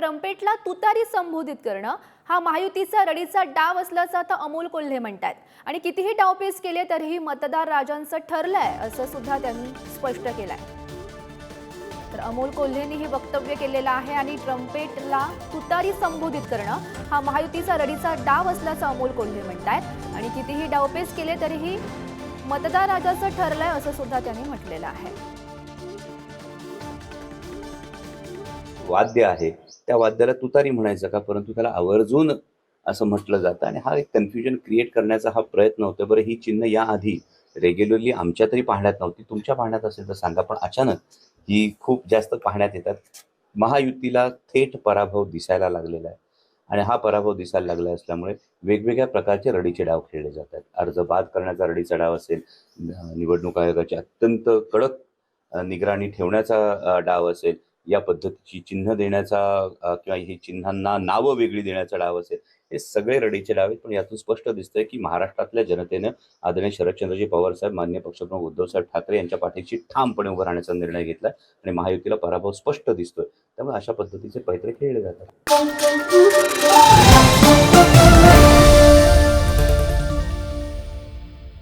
ट्रम्पेटला तुतारी संबोधित करणं हा महायुतीचा रडीचा डाव असल्याचं आता अमोल कोल्हे म्हणतात आणि कितीही डावपेच केले तरीही मतदार राजांचं ठरलंय असं सुद्धा त्यांनी स्पष्ट केलंय. तर अमोल कोल्हेंनी हे वक्तव्य केलेलं आहे आणि ट्रम्पेटला तुतारी संबोधित करणं हा महायुतीचा रडीचा डाव असल्याचं अमोल कोल्हे म्हणतायत. आणि कितीही डावपेच केले तरीही मतदार राजाचं ठरलंय असं सुद्धा त्यांनी म्हटलेलं आहे. वाद्य आहे त्या वाद्याला तुतारी म्हणायचं का? परंतु त्याला आवर्जून असं म्हटलं जातं आणि हा एक कन्फ्युजन क्रिएट करण्याचा हा प्रयत्न होतो बरं ही चिन्ह याआधी रेग्युलरली आमच्या तरी पाहण्यात नव्हती. तुमच्या पाहण्यात असेल तर सांगा पण अचानक ही खूप जास्त पाहण्यात येतात. महायुतीला थेट पराभव दिसायला लागलेला आहे. आणि हा पराभव दिसायला लागला असल्यामुळे वेगवेगळ्या प्रकारचे रडीचे डाव खेळले जातात. अर्ज बाद करण्याचा रडीचा डाव असेल निवडणूक आयोगाची अत्यंत कडक निगराणी ठेवण्याचा डाव असेल या पद्धतीची चिन्ह देण्याचा किंवा ही चिन्हांना नावं वेगळी देण्याचा डाव असेल हे सगळे रडीचे डाव आहेत. पण यातून स्पष्ट दिसतंय की महाराष्ट्रातल्या जनतेनं आदरणीय शरदचंद्रजी पवार साहेब मान्य पक्षप्रमुख उद्धवसाहेब ठाकरे यांच्या पाठीशी ठामपणे उभं राहण्याचा निर्णय घेतला आणि महायुतीला पराभव स्पष्ट दिसतोय. त्यामुळे अशा पद्धतीचे पैत्रे खेळले जातात.